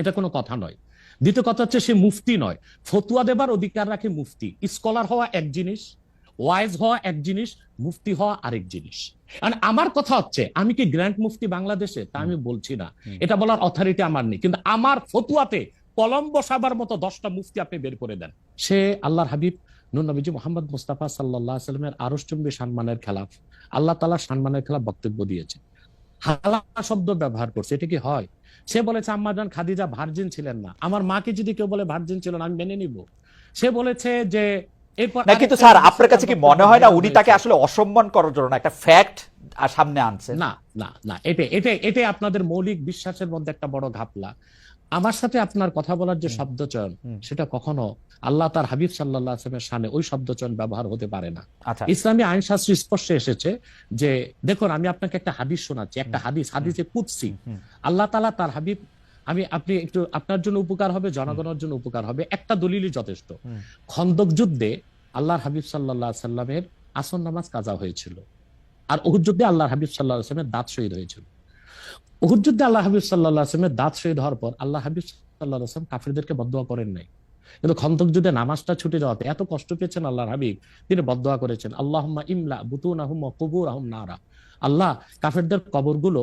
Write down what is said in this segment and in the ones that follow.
এটা কোনো কথা নয়। দ্বিতীয় কথা হচ্ছে সে মুফতি নয়। ফতুয়া দেবার অধিকার রাখে মুফতি। স্কলার হওয়া এক জিনিস ওয়াইজ হওয়া এক জিনিস মুফতি হওয়া আরেক জিনিস। আর আমার কথা হচ্ছে আমি কি গ্র্যান্ড মুফতি বাংলাদেশে? তা আমি বলছি না। এটা বলার অথরিটি আমার নেই। কিন্তু আমার ফতুয়াতে কলম বসাবার মতো দশটা মুফতি আপনি বের করে দেন। সে আল্লাহর হাবিব নবীজি মোহাম্মদ মুস্তাফা সাল্লাহ সাল্লামের আরষ্টম্বী সম্মানের খেলাফ। আল্লাহ তালা সম্মানের খেলাফ বক্তব্য দিয়েছে হালা শব্দ ব্যবহার করছে এটা কি হয়? সে বলেছে আম্মাজান খাদিজা ভার্জিন ছিলেন না। আমার মাকে যদি কেউ বলে ভার্জিন ছিল না আমি মেনে নিব। সে বলেছে যে এরপর না কিন্তু স্যার আপনার কাছে কি মনে হয় না উনি তাকে আসলে অসম্মান করার জন্য একটা ফ্যাক্ট সামনে আনছেন না না না এটা এটা এটাই আপনাদের মৌলিক বিশ্বাসের মধ্যে একটা বড় ঘাপলা। আমার সাথে আপনার কথা বলার যে শব্দ চয়ন সেটা কখনো আল্লাহ তার হাবিব সাল্লাহ আসলামের সামনে ওই শব্দ চয়ন ব্যবহার হতে পারে না। আচ্ছা। ইসলামী আইন শাস্ত্র স্পর্শে এসেছে যে দেখুন আমি আপনাকে একটা হাদিস শোনাচ্ছি একটা হাদিস হাদিসে কুৎসি আল্লাহ তালা তার হাবিব আমি আপনি একটু আপনার জন্য উপকার হবে জনগণের জন্য উপকার হবে একটা দলিলই যথেষ্ট। খন্দক যুদ্ধে আল্লাহর হাবিব সাল্লাহ সাল্লামের আসন নামাজ কাজা হয়েছিল। আর ওহুর যুদ্ধে আল্লাহ হাবিব সাল্লাহ আসলামের দাঁত শহীদ হয়েছিল। ওহুর যুদ্ধে আল্লাহ হাবিব সাল্লাহ আসলামের দাঁত শহীদ হওয়ার পর আল্লাহ হাবিব সাল্লাহ আসলাম কাফিরদেরকে বদয়া করেন নাই। কিন্তু খন্দক যুদ্ধে নামাজটা ছুটে যাওয়াতে এত কষ্ট পেয়েছেন আল্লাহ হাবিব, তিনি বদয়া করেছেন আল্লাহ ইমলা বুতুন আহম কবুর আহম নারা। আল্লাহ কাফেরদের কবরগুলো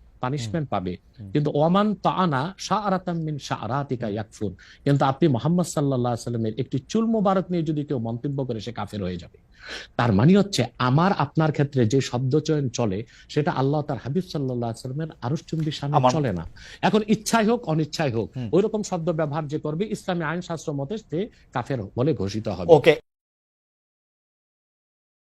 পানিশমেন্ট পাবে। কিন্তু ওমান তাআনা শাআরাতাম মিন শাআরাতিকা ইয়াকফুর। কিন্তু আপনি মোহাম্মদ সাল্লাল্লাহু আলাইহি সাল্লামের একটি চুল মোবারক নিয়ে যদি কেউ মন্তব্য করে সে কাফের হয়ে যাবে। তার মানে হচ্ছে আমার আপনার ক্ষেত্রে যে শব্দ চয়ন চলে সেটা আল্লাহ তার হাবিব সাল্লাল্লাহু আলাইহি সাল্লামের আরশচুম্বী সামনে চলে না। এখন ইচ্ছাই হোক অনিচ্ছাই হোক ওই রকম শব্দ ব্যবহার যে করবে ইসলামী আইন শাস্ত্র মতে সে কাফের বলে ঘোষিত হবে। ওকে